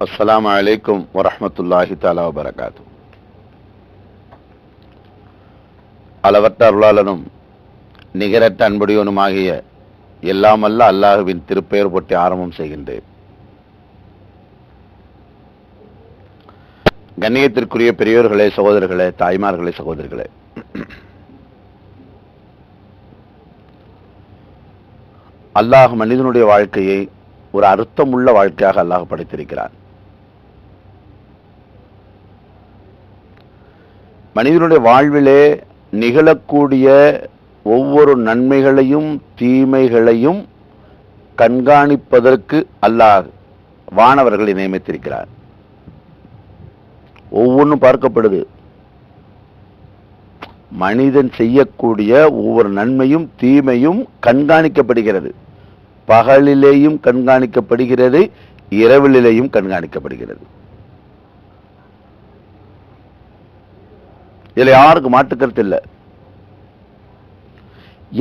அஸ்லாம் வலைக்கும் வரமத்துல்லாஹி தாலா வரகாத்து அளவற்ற அருளாளனும் நிகரற்ற அன்புடையவனுமாகிய எல்லாம் அல்ல அல்லாஹுவின் திருப்பெயர் போட்டி ஆரம்பம் செய்கின்றேன். கண்ணியத்திற்குரிய பெரியோர்களே சகோதரர்களே தாய்மார்களே சகோதரர்களே அல்லாஹ் மனிதனுடைய வாழ்க்கையை ஒரு அர்த்தமுள்ள வாழ்க்கையாக அல்லாஹ் படைத்திருக்கிறான். மனிதனுடைய வாழ்விலே நிகழக்கூடிய ஒவ்வொரு நன்மைகளையும் தீமைகளையும் கண்காணிப்பதற்கு அல்லாஹ் வானவர்களை நியமித்திருக்கிறார். ஒவ்வொன்றும் பார்க்கப்படுது. மனிதன் செய்யக்கூடிய ஒவ்வொரு நன்மையும் தீமையும் கண்காணிக்கப்படுகிறது. பகலிலேயும் கண்காணிக்கப்படுகிறது இரவிலேயும் கண்காணிக்கப்படுகிறது. இதில் யாருக்கு மாற்றுக்கருத்து இல்லை?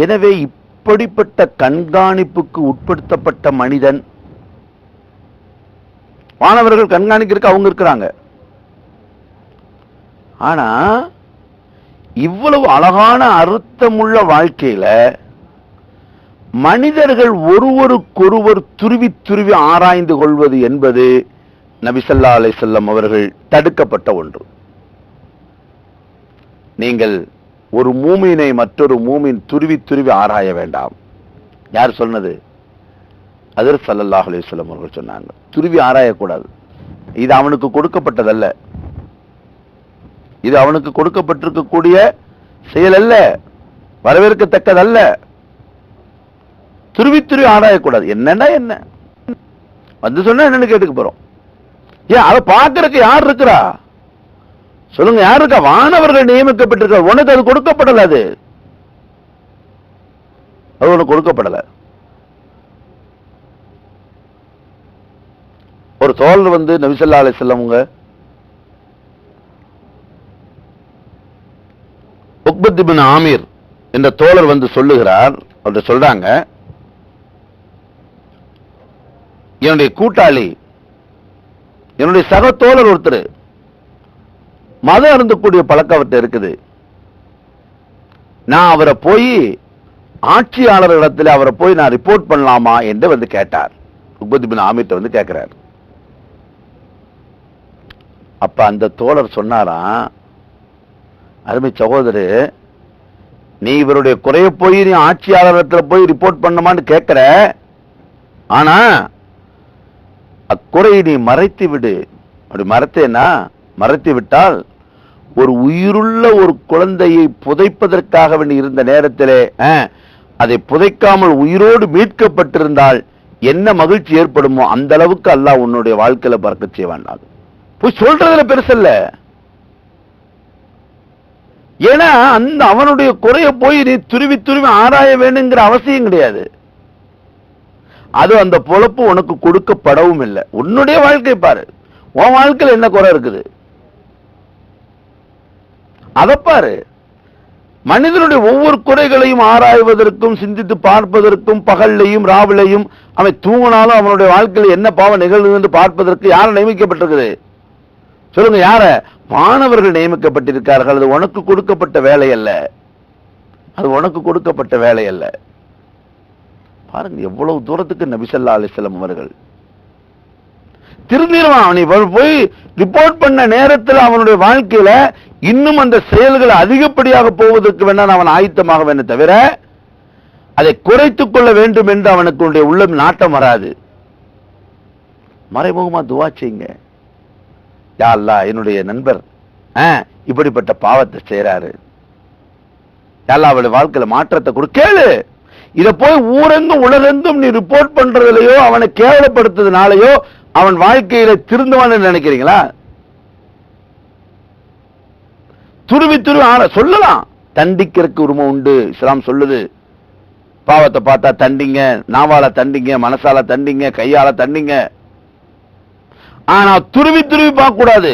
எனவே இப்படிப்பட்ட கண்காணிப்புக்கு உட்படுத்தப்பட்ட மனிதன் மாணவர்கள் கண்காணிக்கிறதுக்கு அவங்க இருக்கிறாங்க. ஆனா இவ்வளவு அழகான அர்த்தமுள்ள வாழ்க்கையில மனிதர்கள் ஒருவருக்கொருவர் துருவி துருவி ஆராய்ந்து கொள்வது என்பது நபிசல்லா அலைசல்லம் அவர்கள் தடுக்கப்பட்ட ஒன்று. நீங்கள் ஒரு மூமினை மற்றொரு மூமின் துருவி துருவி ஆராய வேண்டாம். யார் சொன்னது? அதர் சல்லல்லாஹ் அலையம் அவர்கள் சொன்னாங்க. துருவி ஆராயக்கூடாது. இது அவனுக்கு கொடுக்கப்பட்டதல்ல. இது அவனுக்கு கொடுக்கப்பட்டிருக்கக்கூடிய செயல் அல்ல. வரவேற்கத்தக்கதல்ல. துருவி துருவி ஆராயக்கூடாது என்னன்னா என்ன? வந்து சொன்னா என்னன்னு கேட்டுக்க போறோம். ஏன் அதை பார்க்கறதுக்கு யார் இருக்கிறா? சொல்லுங்க யார் இருக்கா? வானவர்கள் நியமிக்கப்பட்டிருக்க உனக்கு அது கொடுக்கப்படல அது. அது உனக்கு கொடுக்கப்படல. ஒரு தோழர் வந்து நபிசல்லா அலி செல்லவங்க உக்பத் ஆமீர் என்ற தோழர் வந்து சொல்லுகிறார். அவர்கிட்ட சொல்றாங்க என்னுடைய கூட்டாளி என்னுடைய சக தோழர் ஒருத்தர் மதம் அருந்தக்கூடிய பழக்கம் அவர்கிட்ட இருக்குது. நான் அவரை போய் ஆட்சியாளர் இடத்துல அவரை போய் நான் ரிப்போர்ட் பண்ணலாமா என்று வந்து கேட்டார். உக்பத் பின் வந்து கேட்கிறார் அப்ப அந்த தோழர் சொன்னாராம் அருமை சகோதரர் நீ இவருடைய குறைய போய் நீ ஆட்சியாளரத்துல போய் ரிப்போர்ட் பண்ணுமான்னு கேட்கிற ஆனா குறையை நீ மறைத்து விடு அப்படி மறைத்தேனா மறைத்து விட்டால் ஒரு உயிருள்ள ஒரு குழந்தையை புதைப்பதற்காக வேண்டி இருந்த நேரத்திலே அதை புதைக்காமல் உயிரோடு மீட்கப்பட்டிருந்தால் என்ன மகிழ்ச்சி ஏற்படுமோ அந்த அளவுக்கு அல்லாஹ் உன்னுடைய வாழ்க்கையில பறக்க செய்வான் போய் சொல்றதுல பெருசல்ல ஏன்னா அந்த அவனுடைய குறைய போய் நீ துருவி துருவி ஆராய வேணுங்கிற அவசியம் கிடையாது. அது அந்த பொழப்பு உனக்கு கொடுக்கப்படவும் இல்லை. உன்னுடைய வாழ்க்கை பாரு. உன் வாழ்க்கையில என்ன குறை இருக்குது? அதை பாரு. மனிதனுடைய ஒவ்வொரு குறைகளையும் ஆராய்வதற்கும் சிந்தித்து பார்ப்பதற்கும் பகல்லையும் ராவிலையும் அவன் தூங்கினாலும் அவனுடைய வாழ்க்கையில் என்ன பாவம் நிகழ்வு என்று பார்ப்பதற்கு யார் நியமிக்கப்பட்டிருக்குது? சொல்லுங்க யார? மாணவர்கள் நியமிக்கப்பட்டிருக்கார்கள். அது உனக்கு கொடுக்கப்பட்ட வேலை அல்ல. அது உனக்கு கொடுக்கப்பட்ட வேலை அல்ல. பாருங்க எவ்வளவு தூரத்துக்கு நபிசல்லா அலிஸ்லாம் அவர்கள்? திருந்திருவான் அவனை போய் ரிப்போர்ட் பண்ண நேரத்தில் அவனுடைய வாழ்க்கையில இன்னும் அந்த செயல்கள் அதிகப்படியாக போவதற்கு வேண்டாம் அவன் ஆயத்தமாக வேணும் தவிர அதை குறைத்துக் கொள்ள வேண்டும் என்று அவனுக்கு உள்ளம் நாட்டம் வராது. மறைமுகமா துவா செய்யுங்க. யாழ்லா என்னுடைய நண்பர் ஆ, இப்படிப்பட்ட பாவத்தை செய்யறாரு யாழ்லா அவளுடைய வாழ்க்கையில மாற்றத்தை கொடு கேளு. இதை போய் ஊரெங்கும் உலகெங்கும் நீ ரிப்போர்ட் பண்றதுலயோ அவனை கேவலப்படுத்துறதுனாலயோ அவன் வாழ்க்கையில திருந்துவான்னு நினைக்கிறீங்களா? துருவி துருவி ஆன சொல்லலாம். தண்டிக்கிறதுக்கு உரிமை உண்டு இஸ்லாம் சொல்லுது. பாவத்தை பார்த்தா தண்டிங்க நாவால தண்டிங்க மனசால தண்டிங்க கையால தண்டிங்க. ஆனா துருவி துருவி பார்க்க கூடாது.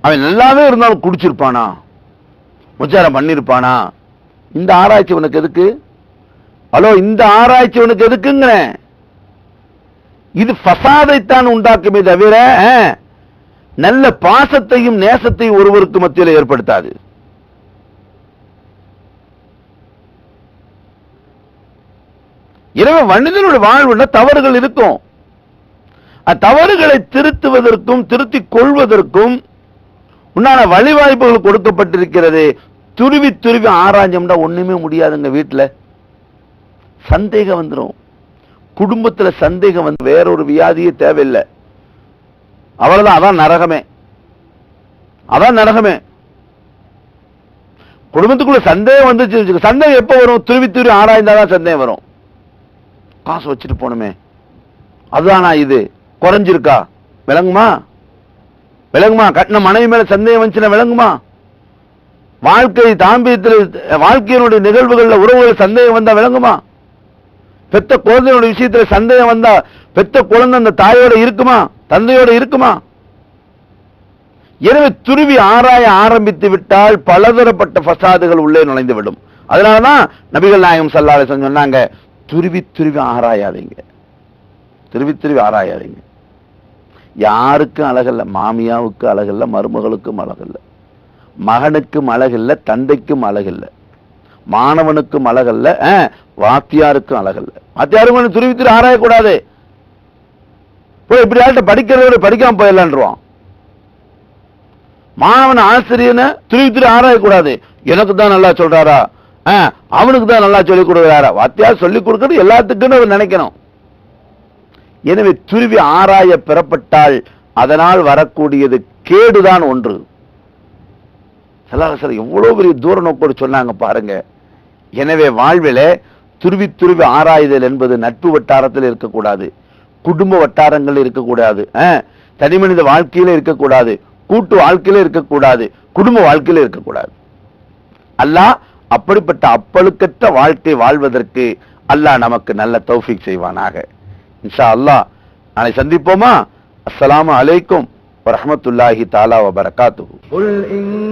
அவன் நல்லாவே இருந்தாலும் குடிச்சிருப்பானா? உச்சாரம் பண்ணிருப்பானா? இந்த ஆராய்ச்சி உனக்கு எதுக்கு? ஹலோ இந்த ஆராய்ச்சி உனக்கு எதுக்குங்கிறேன் இது ஃபசாதைத்தான் உண்டாக்குமே தவிர நல்ல பாசத்தையும் நேசத்தையும் ஒருவருக்கு மத்தியில் ஏற்படுத்தாது. எனவே மனிதனுடைய வாழ்வுல தவறுகள் இருக்கும். அத்தவறுகளை திருத்துவதற்கும் திருத்திக் கொள்வதற்கும் உண்டான வழிவாய்ப்புகள் கொடுக்கப்பட்டிருக்கிறது. துருவி துருவி ஆராய்ஞ்சோம்னா ஒண்ணுமே முடியாதுங்க வீட்டுல சந்தேகம் வந்துரும். குடும்பத்துல சந்தேகம் வந்து வேறொரு வியாதியே தேவையில்லை. அவ்வளவுதான் அதான் நரகமே. அதான் நரகமே. குடும்பத்துக்குள்ள சந்தேகம் வந்துச்சு சந்தேகம் எப்போ வரும்? துருவி துருவி ஆராய்ந்தாதான் சந்தேகம் வரும். காசு வச்சுட்டு போகணுமே அதுதானா இது? குறைஞ்சிருக்கா? விளங்குமா? விளங்குமா? கட்டின மனைவி மேல சந்தேகம் வந்துச்சுன்னா விளங்குமா? வாழ்க்கை தாம்பியத்தில் வாழ்க்கையினுடைய நிகழ்வுகளில் உறவுகள் சந்தேகம் வந்தால் விளங்குமா? பெத்த குழந்தையோட விஷயத்துல சந்தேகம் வந்தா பெத்த குழந்தை அந்த தாயோட இருக்குமா? தந்தையோட இருக்குமா? எனவே துருவி ஆராய ஆரம்பித்து விட்டால் பலதரப்பட்ட ஃபசாதுகள் உள்ளே நுழைந்து விடும் அதனாலதான் நபிகள் நாயகம் சல்லாலை சொன்னாங்க துருவி துருவி ஆராயாதீங்க. துருவி துருவி ஆராயாதீங்க. யாருக்கும் அழகல்ல மாமியாவுக்கு அழகல்ல மருமகளுக்கும் அழகல்ல. மகனுக்கும் அழகில்ல தந்தைக்கும் அழகில்ல. மாணவனுக்கும் அழகல்ல வாத்தியாருக்கும் அழகல்ல. வாத்தியாருக்கும் துருவி திரு ஆராயக்கூடாது. போய் இப்படி ஆள்கிட்ட படிக்கிறதோட படிக்காம போயிடலான்றான் மாணவன் ஆசிரியனை துருவி திரு ஆராயக்கூடாது. எனக்கு தான் நல்லா சொல்றாரா? அவனுக்கு தான் நல்லா சொல்லிக் கொடுக்குறாரா? வாத்தியார் சொல்லிக் கொடுக்கறது எல்லாத்துக்குன்னு அவர் நினைக்கணும். எனவே துருவி ஆராய பெறப்பட்டால் அதனால் வரக்கூடியது கேடுதான் ஒன்று. சலாஹசலம் எவ்வளோ பெரிய தூர நோக்கோடு சொன்னாங்க பாருங்க. எனவே வாழ்வில் துருவி துருவி ஆராய்தல் என்பது நட்பு வட்டாரத்தில் இருக்கக்கூடாது. குடும்ப வட்டாரங்கள் இருக்கக்கூடாது. தனிமனித வாழ்க்கையில் இருக்கக்கூடாது. கூட்டு வாழ்க்கையில் இருக்கக்கூடாது. குடும்ப வாழ்க்கையில் இருக்கக்கூடாது. அல்லாஹ் அப்படிப்பட்ட அப்பழுக்கற்ற வாழ்க்கை வாழ்வதற்கு அல்லாஹ் நமக்கு நல்ல தௌஃபிக் செய்வானாக. இன்ஷா அல்லாஹ் நாளை சந்திப்போமா? அஸ்லாம் அலைக்கும் வரமத்துல்லாஹி தாலா வபரகாத்து